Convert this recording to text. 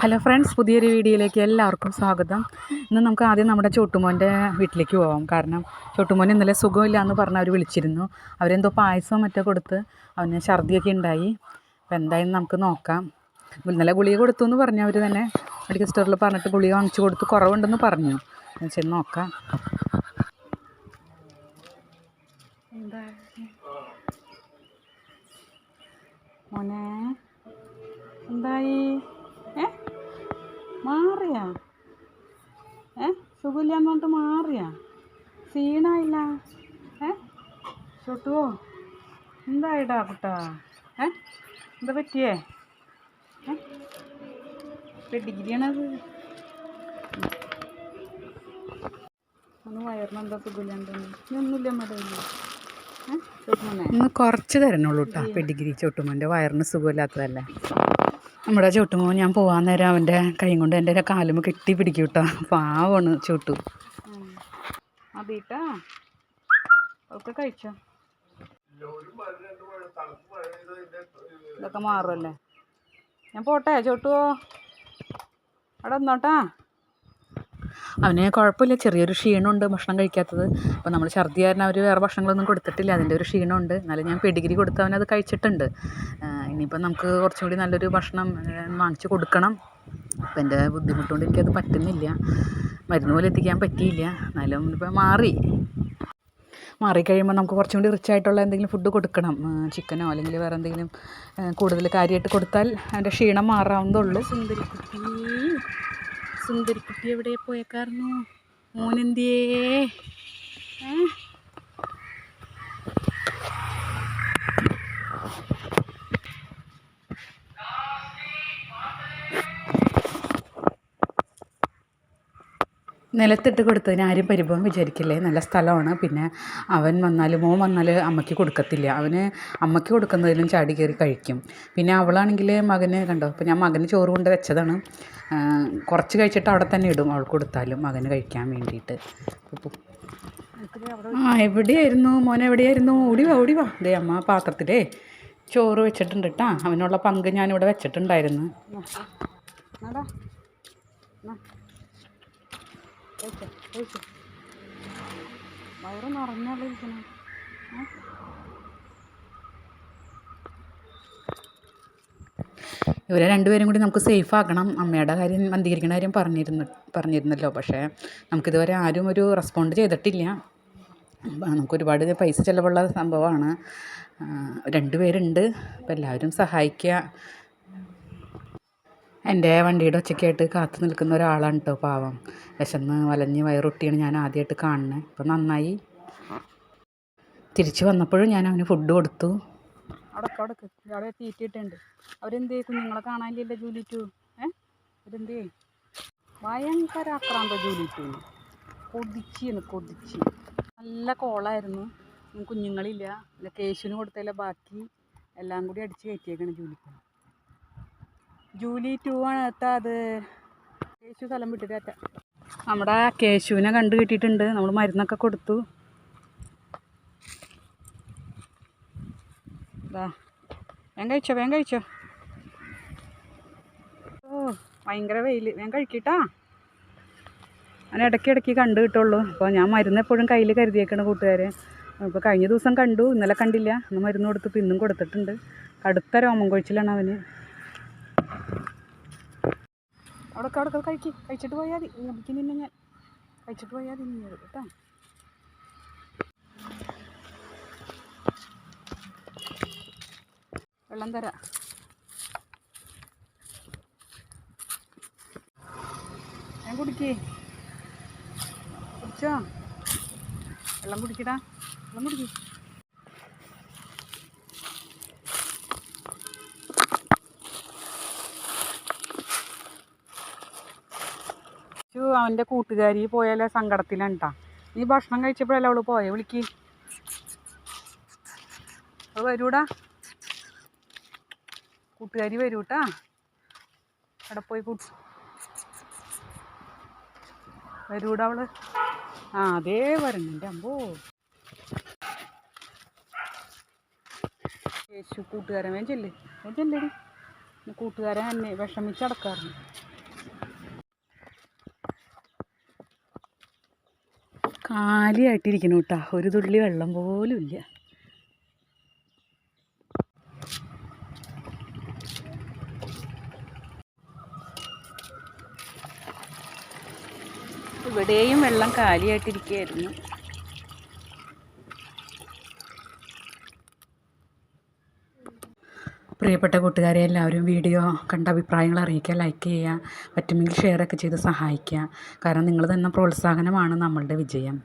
Hello friends പുതിയൊരു വീഡിയോയിലേക്ക് എല്ലാവർക്കും സ്വാഗതം. ഇന്ന് നമുക്ക് ആദ്യം നമ്മുടെ ചോട്ടുമോന്റെ വീട്ടിലേക്ക് പോവാം. കാരണം ചോട്ടുമോൻ ഇന്നലെ സുഖമില്ല എന്ന് പറഞ്ഞ് അവർ വിളിച്ചിരുന്നു. അവരെന്തോ പായസം മറ്റോ കൊടുത്ത് അവന് ഛർദിയൊക്കെ ഉണ്ടായി. അപ്പോൾ എന്തായാലും നമുക്ക് നോക്കാം. ഇന്നലെ ഗുളിക കൊടുത്തു എന്ന് പറഞ്ഞു അവർ തന്നെ. മെഡിക്കൽ സ്റ്റോറിൽ പറഞ്ഞിട്ട് ഗുളിക വാങ്ങിച്ചു കൊടുത്ത് കുറവുണ്ടെന്ന് പറഞ്ഞു. ചെന്ന് നോക്കാം. മാറിയാ? ഏ? സുഖമില്ലാന്ന് പറഞ്ഞിട്ട് മാറിയാ? സീണായില്ല ഏ? ചൊട്ടുവോ എന്തായിടാ കുട്ടാ? ഏ? എന്താ പറ്റിയേ? ഏ? ഡിഗ്രിയാണത് ഒന്ന് വയറിനെന്താ സുഖമില്ലാണ്ടെന്ന് ഇനി ഒന്നുമില്ല മടങ്ങി ഇന്ന് കുറച്ച് തരണുള്ളൂ കേട്ടോ പെഡിഗ്രി ചോട്ടുമോന്റെ വയറിന് സുഖമില്ലാത്തതല്ലേ? നമ്മുടെ ചോട്ടുമോൻ ഞാൻ പോകാൻ നേരം അവന്റെ കൈ കൊണ്ട് എന്റെ കാലും കെട്ടി പിടിക്കും കേട്ടോ. പാവാണ് ചോട്ടു. ഒക്കെ കഴിച്ചോ? ഇതൊക്കെ മാറുമല്ലേ ഞാൻ പോട്ടെ ചോട്ടുവോ? അവിടെ വന്നോട്ടാ അവന് കുഴപ്പമില്ല. ചെറിയൊരു ക്ഷീണമുണ്ട് ഭക്ഷണം കഴിക്കാത്തത്. അപ്പോൾ നമ്മൾ ഛർദി കാരണം അവർ വേറെ ഭക്ഷണങ്ങളൊന്നും കൊടുത്തിട്ടില്ല. അതിന്റെ ഒരു ക്ഷീണമുണ്ട്. എന്നാലും ഞാൻ പെഡിഗ്രി കൊടുത്ത് അവനത് കഴിച്ചിട്ടുണ്ട്. ഇനിയിപ്പം നമുക്ക് കുറച്ചും കൂടി നല്ലൊരു ഭക്ഷണം വാങ്ങിച്ച് കൊടുക്കണം. അപ്പം എന്റെ ബുദ്ധിമുട്ടുകൊണ്ട് എനിക്കത് പറ്റുന്നില്ല. മരുന്ന് പോലെ എത്തിക്കാൻ പറ്റിയില്ല. എന്നാലും ഇപ്പം മാറി. മാറിക്കഴിയുമ്പോൾ നമുക്ക് കുറച്ചും കൂടി റിച്ച് ആയിട്ടുള്ള എന്തെങ്കിലും ഫുഡ് കൊടുക്കണം. ചിക്കനോ അല്ലെങ്കിൽ വേറെ എന്തെങ്കിലും കൂടുതൽ കാര്യമായിട്ട് കൊടുത്താൽ അതിന്റെ ക്ഷീണം മാറാവുന്നതുള്ളൂ സുന്ദരിക്കുട്ടി. സുന്ദരിക്കുട്ടി എവിടെ പോയേക്കായിരുന്നു മോനെന്തിയേ? ഏ? നിലത്തിട്ട് കൊടുത്തതിന് ആരും പരിഭവം വിചാരിക്കില്ലേ? നല്ല സ്ഥലമാണ്. പിന്നെ അവൻ വന്നാൽ മോൻ വന്നാൽ അമ്മയ്ക്ക് കൊടുക്കത്തില്ല. അവന് അമ്മയ്ക്ക് കൊടുക്കുന്നതിലും ചാടി കയറി കഴിക്കും. പിന്നെ അവളാണെങ്കിൽ മകന് കണ്ടോ? അപ്പോൾ ഞാൻ മകന് ചോറ് കൊണ്ട് വെച്ചതാണ്. കുറച്ച് കഴിച്ചിട്ട് അവിടെ തന്നെ ഇടും അവൾക്ക് കൊടുത്താലും മകന് കഴിക്കാൻ വേണ്ടിയിട്ട്. ആ എവിടെയായിരുന്നു? മോൻ എവിടെയായിരുന്നു? ഓടി വാ ഓടി വാ. ദേ അമ്മ പാത്രത്തിലേ ചോറ് വെച്ചിട്ടുണ്ട് കേട്ടാ അവനുള്ള പങ്ക് ഞാനിവിടെ വെച്ചിട്ടുണ്ടായിരുന്നു. വയറ് നിറഞ്ഞല്ലേ ഇവരെ രണ്ടുപേരും കൂടി നമുക്ക് സേഫ് ആക്കണം. അമ്മയുടെ കാര്യം വന്ധീകരിക്കുന്ന കാര്യം പറഞ്ഞിരുന്നു പറഞ്ഞിരുന്നല്ലോ. പക്ഷേ നമുക്കിതുവരെ ആരും ഒരു റെസ്പോണ്ട് ചെയ്തിട്ടില്ല. നമുക്ക് ഒരുപാട് പൈസ ചിലവുള്ള സംഭവമാണ്. രണ്ടുപേരുണ്ട്. അപ്പോൾ എല്ലാവരും സഹായിക്കുക എന്റെ വണ്ടിയുടെ ഒച്ചയ്ക്കായിട്ട് കാത്തു നിൽക്കുന്ന ഒരാളാണ് കേട്ടോ പാവം. വിശന്ന് വലഞ്ഞ് വയറൊട്ടിയാണ് ഞാൻ ആദ്യമായിട്ട് കാണുന്നത് ഇപ്പം നന്നായി. തിരിച്ചു വന്നപ്പോഴും ഞാൻ അവന് ഫുഡ് കൊടുത്തു. ജൂലി ജൂലി നല്ല കോളായിരുന്നു. കുഞ്ഞുങ്ങളില്ല. കേശുവിന് കൊടുത്തതിലെ ബാക്കി. എല്ലാം കൂടി അടിച്ച് കയറ്റിയേക്കാണ് ജൂലിക്ക്. ജൂലി ടു ആണ് എത്താ അത്. കേശു സ്ഥലം വിട്ടിട്ട് നമ്മുടെ കേശുവിനെ കണ്ടു കിട്ടിയിട്ടുണ്ട്. നമ്മൾ മരുന്നൊക്കെ കൊടുത്തു. വേഗം കഴിച്ചോ വേഗം കഴിച്ചോ. ഓ ഭയങ്കര വെയിൽ വേഗം കഴിക്കട്ടാ. അങ്ങനെ ഇടയ്ക്ക് ഇടയ്ക്ക് കണ്ടു കിട്ടുള്ളൂ. അപ്പോൾ ഞാൻ മരുന്ന് എപ്പോഴും കയ്യിൽ കരുതിയേക്കണ കൂട്ടുകാരെ. ഇപ്പോൾ കഴിഞ്ഞ ദിവസം കണ്ടു ഇന്നലെ കണ്ടില്ല. ഇന്ന് മരുന്ന് കൊടുത്ത് ഇന്നും കൊടുത്തിട്ടുണ്ട്. കടുത്ത രോമം കൊഴിച്ചിലാണ് അവന്. അവിടെ അവിടെ കഴിക്ക്. കഴിച്ചിട്ട് പോയാൽ മതി. മുടിക്ക് നിന്നെ ഞാൻ കഴിച്ചിട്ട് പോയാൽ മതി. നീ കേട്ടോ. വെള്ളം തരാം. ഞാൻ കുടിക്കേ. കുടിച്ചോ? വെള്ളം കുടിക്കടാ. വെള്ളം കുടിക്കേ. അവന്റെ കൂട്ടുകാരി പോയാലേ സങ്കടത്തിലാണ് കേട്ടോ നീ ഭക്ഷണം കഴിച്ചപ്പോഴല്ലേ അവൾ പോയെ? വിളിക്ക്. അത് വരൂടാ. കൂട്ടുകാരി വരൂട്ടാ. അവിടെ പോയി കൂട്ട് വരൂടാ അവൾ. ആ അതേ വരുന്നുണ്ട് അമ്പോ. യേശു കൂട്ടുകാരൻ വേണ്ടി ചെല്ലേ. വേൻ ചെല്ലടി കൂട്ടുകാരൻ കൂട്ടുകാരെ അന്വേ വിഷമിച്ചടക്കാറുണ്ട്. കാലിയായിട്ടിരിക്കുന്നു കേട്ടോ. ഒരു തുള്ളി വെള്ളം പോലും ഇല്ല. ഇവിടെയും വെള്ളം കാലിയായിട്ടിരിക്കുകയായിരുന്നു. പ്രിയപ്പെട്ട കൂട്ടുകാരെ എല്ലാവരും വീഡിയോ കണ്ട അഭിപ്രായങ്ങൾ അറിയിക്കുക ലൈക്ക് ചെയ്യുക പറ്റുമെങ്കിൽ ഷെയറൊക്കെ ചെയ്ത് സഹായിക്കുക. കാരണം നിങ്ങൾ തന്ന പ്രോത്സാഹനമാണ് നമ്മളുടെ വിജയം.